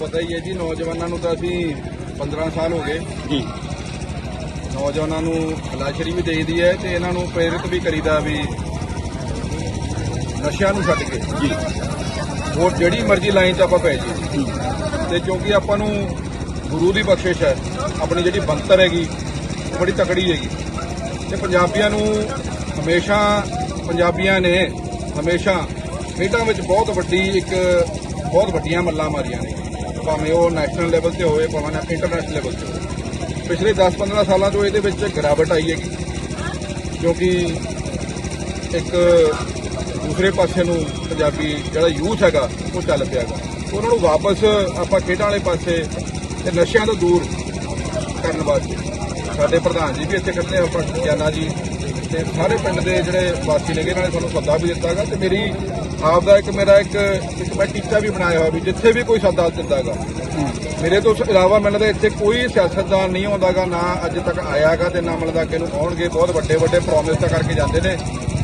ਪਤਾ ਹੀ ਹੈ ਜੀ ਨੌਜਵਾਨਾਂ ਨੂੰ ਤਾਂ ਅਸੀਂ 15 ਸਾਲ ਹੋ ਗਏ। ਜੀ। ਨੌਜਵਾਨਾਂ ਨੂੰ ਹਲਾਸ਼ਰੀ ਵੀ ਦੇਈਦੀ ਹੈ ਤੇ ਇਹਨਾਂ ਨੂੰ ਪ੍ਰੇਰਿਤ ਵੀ ਕਰੀਦਾ ਵੀ ਨਸ਼ਿਆਂ ਨੂੰ ਛੱਡ ਕੇ। ਜੀ। ਹੋਰ ਜਿਹੜੀ ਮਰਜ਼ੀ ਲਾਈਨ 'ਚ ਆਪਾਂ ਪੈ ਜੀ। ਤੇ ਕਿਉਂਕਿ ਆਪਾਂ ਨੂੰ ਗੁਰੂ ਦੀ ਬਖਸ਼ਿਸ਼ ਹੈ ਆਪਣੀ ਜਿਹੜੀ ਬੰਤਰ ਹੈਗੀ ਬੜੀ ਤਕੜੀ ਹੈਗੀ। ਤੇ ਪੰਜਾਬੀਆਂ ਨੂੰ ਹਮੇਸ਼ਾ ਪੰਜਾਬੀਆਂ ਨੇ ਹਮੇਸ਼ਾ ਖੇਡਾਂ ਵਿੱਚ ਬਹੁਤ ਵੱਡੀ ਇੱਕ ਬਹੁਤ ਵੱਡੀਆਂ ਮੱਲਾਂ ਮਾਰੀਆਂ ਨੇ। ਭਾਵੇਂ ਉਹ ਨੈਸ਼ਨਲ ਲੈਵਲ ਤੇ ਹੋਵੇ, ਭਾਵੇਂ ਇੰਟਰਨੈਸ਼ਨਲ ਲੈਵਲ ਤੇ ਹੋਵੇ। ਪਿਛਲੇ 10-15 ਸਾਲਾਂ ਤੋਂ ਇਹਦੇ ਵਿੱਚ ਗਿਰਾਵਟ ਆਈ ਹੈਗੀ। ਕਿਉਂਕਿ ਇੱਕ ਦੂਸਰੇ ਪਾਸੇ ਨੂੰ ਪੰਜਾਬੀ ਜਿਹੜਾ ਯੂਥ ਹੈਗਾ, ਉਹ ਚੱਲ ਪਿਆ ਹੈਗਾ। ਉਹਨਾਂ ਨੂੰ ਵਾਪਸ ਆਪਾਂ ਖੇਡਾਂ ਵਾਲੇ ਪਾਸੇ ਤੇ ਨਸ਼ਿਆਂ ਤੋਂ ਦੂਰ ਕਰਨ ਵਾਸਤੇ ਸਾਡੇ ਪ੍ਰਧਾਨ ਜੀ ਵੀ ਇੱਥੇ ਖੜੇ ਆਪਾਂ ਗਿਆਨਾ ਜੀ ਤੇ ਸਾਰੇ ਪਿੰਡ ਦੇ ਜਿਹੜੇ ਵਾਸੀ ਨੇਗੇ, ਨਾਲੇ ਤੁਹਾਨੂੰ ਸੱਦਾ ਵੀ ਦਿੱਤਾਗਾ ਤੇ ਮੇਰੀ ਆਪ ਦਾ ਇੱਕ, ਮੇਰਾ ਇੱਕ ਇੱਕ ਮੈਂ ਟੀਚਾ ਵੀ ਬਣਾਇਆ ਹੋਇਆ ਵੀ ਜਿੱਥੇ ਵੀ ਕੋਈ ਸੱਦਾ ਦਿੰਦਾਗਾ। ਮੇਰੇ ਤੋਂ ਇਲਾਵਾ ਮੈਨੂੰ ਲੱਗਦਾ ਇੱਥੇ ਕੋਈ ਸਿਆਸਤਦਾਨ ਨਹੀਂ ਆਉਂਦਾਗਾ, ਨਾ ਅੱਜ ਤੱਕ ਆਇਆਗਾ ਤੇ ਨਾ ਮਿਲਦਾ ਕਿ ਨੂੰ ਆਉਣਗੇ। ਬਹੁਤ ਵੱਡੇ ਵੱਡੇ ਪ੍ਰੋਮਿਸ ਤਾਂ ਕਰਕੇ ਜਾਂਦੇ ਨੇ,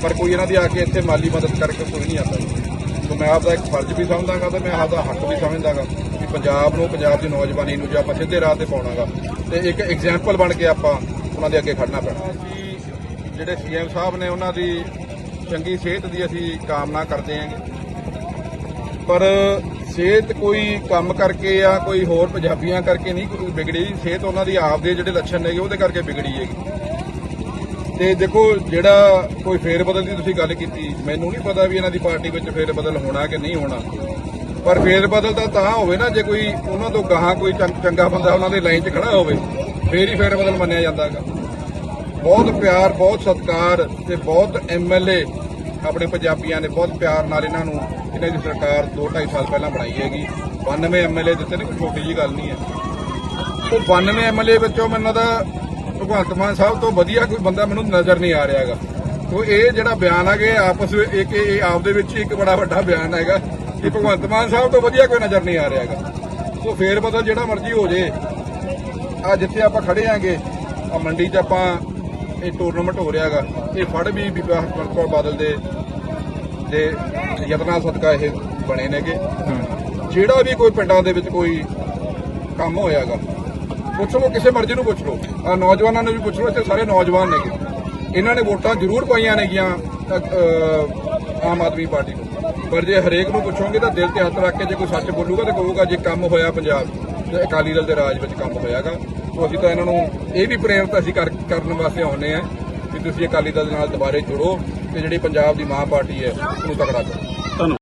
ਪਰ ਕੋਈ ਇਹਨਾਂ ਦੀ ਆ ਕੇ ਇੱਥੇ ਮਾਲੀ ਮਦਦ ਕਰਕੇ ਕੋਈ ਨਹੀਂ ਆਉਂਦਾ। ਸੋ ਮੈਂ ਆਪਦਾ ਇੱਕ ਫਰਜ਼ ਵੀ ਸਮਝਦਾਗਾ ਤੇ ਮੈਂ ਆਪ ਦਾ ਹੱਕ ਵੀ ਸਮਝਦਾਗਾ ਕਿ ਪੰਜਾਬ ਨੂੰ, ਪੰਜਾਬ ਦੀ ਨੌਜਵਾਨੀ ਨੂੰ ਜੇ ਆਪਾਂ ਸਿੱਧੇ ਰਾਹ ਤੇ ਪਾਉਣਾਗਾ ਤੇ ਇੱਕ ਐਗਜ਼ਾਮਪਲ ਬਣ ਕੇ ਆਪਾਂ ਉਹਨਾਂ ਦੇ ਅੱਗੇ ਖੜਨਾ ਪੈਣਾ। ਜਿਹੜੇ ਸੀਐਮ ਸਾਹਿਬ ਨੇ ਉਹਨਾਂ ਦੀ ਚੰਗੀ ਸਿਹਤ ਦੀ ਅਸੀਂ ਕਾਮਨਾ ਕਰਦੇ ਹਾਂਗੇ ਪਰ ਸਿਹਤ ਕੋਈ ਕੰਮ ਕਰਕੇ ਆ ਕੋਈ ਹੋਰ ਪੰਜਾਬੀਆਂ ਕਰਕੇ ਨਹੀਂ ਕੋਈ ਵਿਗੜੀ ਸਿਹਤ ਉਹਨਾਂ ਦੀ ਆਪ ਦੇ ਜਿਹੜੇ ਲੱਛਣ ਨੇਗੇ ਉਹਦੇ ਕਰਕੇ ਵਿਗੜੀ ਹੈਗੀ ਤੇ ਦੇਖੋ, ਜਿਹੜਾ ਕੋਈ ਫੇਰ ਬਦਲ ਦੀ ਤੁਸੀਂ ਗੱਲ ਕੀਤੀ, ਮੈਨੂੰ ਨਹੀਂ ਪਤਾ ਵੀ ਇਹਨਾਂ ਦੀ ਪਾਰਟੀ ਵਿੱਚ ਫੇਰ ਬਦਲ ਹੋਣਾ ਕਿ ਨਹੀਂ ਹੋਣਾ। ਪਰ ਫੇਰ ਬਦਲ ਤਾਂ ਤਾਂ ਹੋਵੇ ਨਾ, ਜੇ ਕੋਈ ਉਹਨਾਂ ਤੋਂ ਗਾਹਾਂ ਕੋਈ ਚੰ- ਚੰਗਾ ਬੰਦਾ ਉਹਨਾਂ ਦੇ ਲਾਈਨ 'ਚ ਖੜਾ ਹੋਵੇ, ਫੇਰ ਹੀ ਫੇਰ ਬਦਲ ਮੰਨਿਆ ਜਾਂਦਾਗਾ ਬਹੁਤ ਪਿਆਰ, ਬਹੁਤ ਸਤਿਕਾਰ ਤੇ ਬਹੁਤ ਐਮਐਲਏ ਆਪਣੇ ਪੰਜਾਬੀਆਂ ਨੇ ਬਹੁਤ ਪਿਆਰ ਨਾਲ ਇਹਨਾਂ ਨੂੰ ਇਹਨਾਂ ਦੀ ਸਰਕਾਰ 2.5 ਸਾਲ ਪਹਿਲਾਂ ਬਣਾਈ ਹੈਗੀ। 92 ਐਮਐਲਏ ਦਿੱਤੇ ਨੇ ਕੋਈ ਛੋਟੀ ਜੀ ਗੱਲ ਨਹੀਂ ਹੈ। ਉਹ 92 ਐਮਐਲਏ ਵਿੱਚੋਂ ਮੈਨੂੰ ਦਾ ਭਗਵੰਤ ਮਾਨ ਸਾਹਿਬ ਤੋਂ ਵਧੀਆ ਕੋਈ ਬੰਦਾ ਮੈਨੂੰ ਨਜ਼ਰ ਨਹੀਂ ਆ ਰਿਹਾ ਹੈਗਾ। ਤੋ ਇਹ ਜਿਹੜਾ ਬਿਆਨ ਹੈਗੇ ਆਪਸ ਵਿੱਚ ਇੱਕ ਇਹ ਆਪਦੇ ਵਿੱਚ ਹੀ ਇੱਕ ਬੜਾ ਵੱਡਾ ਬਿਆਨ ਹੈਗਾ ਕਿ ਭਗਵੰਤ ਮਾਨ ਸਾਹਿਬ ਤੋਂ ਵਧੀਆ ਕੋਈ ਨਜ਼ਰ ਨਹੀਂ ਆ ਰਿਹਾ ਹੈਗਾ। ਸੋ ਫੇਰ ਬਦਲ ਜਿਹੜਾ ਮਰਜ਼ੀ ਹੋ ਜੇ। ਆ ਜਿੱਥੇ ਆਪਾਂ ਖੜੇ ਆਂਗੇ ਆ ਮੰਡੀ 'ਚ ਆਪਾਂ ਇਹ ਟੂਰਨਾਮੈਂਟ ਹੋ ਰਿਹਾਗਾ। ਇਹ ਫੜ ਵੀ ਬੀਬਾ ਹਰਪ੍ਰੀਤ ਕੌਰ ਬਾਦਲ ਦੇ ਦੇ ਯਤਨਾਂ ਸਦਕਾ ਇਹ ਬਣੇ ਨੇਗੇ। ਜਿਹੜਾ ਵੀ ਕੋਈ ਪਿੰਡਾਂ ਦੇ ਵਿੱਚ ਕੋਈ ਕੰਮ ਹੋਇਆਗਾ ਪੁੱਛ ਲਓ ਕਿਸੇ ਮਰਜ਼ੀ ਨੂੰ ਪੁੱਛ ਲਓ। ਆ ਨੌਜਵਾਨਾਂ ਨੂੰ ਵੀ ਪੁੱਛ ਲਓ ਇੱਥੇ ਸਾਰੇ ਨੌਜਵਾਨ ਨੇਗੇ। ਇਹਨਾਂ ਨੇ ਵੋਟਾਂ ਜ਼ਰੂਰ ਪਾਈਆਂ ਨੇਗੀਆਂ ਆਮ ਆਦਮੀ ਪਾਰਟੀ ਨੂੰ। ਪਰ ਜੇ ਹਰੇਕ ਨੂੰ ਪੁੱਛੋਗੇ ਤਾਂ ਦਿਲ ਤੇ ਹੱਥ ਰੱਖ ਕੇ ਜੇ ਕੋਈ ਸੱਚ ਬੋਲੂਗਾ ਤਾਂ ਕਹੂਗਾ ਜੇ ਕੰਮ ਹੋਇਆ ਪੰਜਾਬ ਤੇ ਅਕਾਲੀ ਦਲ ਦੇ ਰਾਜ ਵਿੱਚ ਕੰਮ ਹੋਇਆਗਾ। ਸੋ ਅਸੀਂ ਤਾਂ ਇਹਨਾਂ ਨੂੰ ਇਹ ਵੀ ਪ੍ਰੇਰਿਤ ਅਸੀਂ ਕਰ- ਕਰਨ ਵਾਸਤੇ ਆਉਂਦੇ ਆ ਕਿ ਤੁਸੀਂ ਅਕਾਲੀ ਦਲ ਦੇ ਨਾਲ ਦੁਬਾਰੇ ਜੁੜੋ ਤੇ ਜਿਹੜੀ ਪੰਜਾਬ ਦੀ ਮਾਂ ਪਾਰਟੀ ਹੈ, ਉਹਨੂੰ ਤਕੜਾ ਕਰੋ।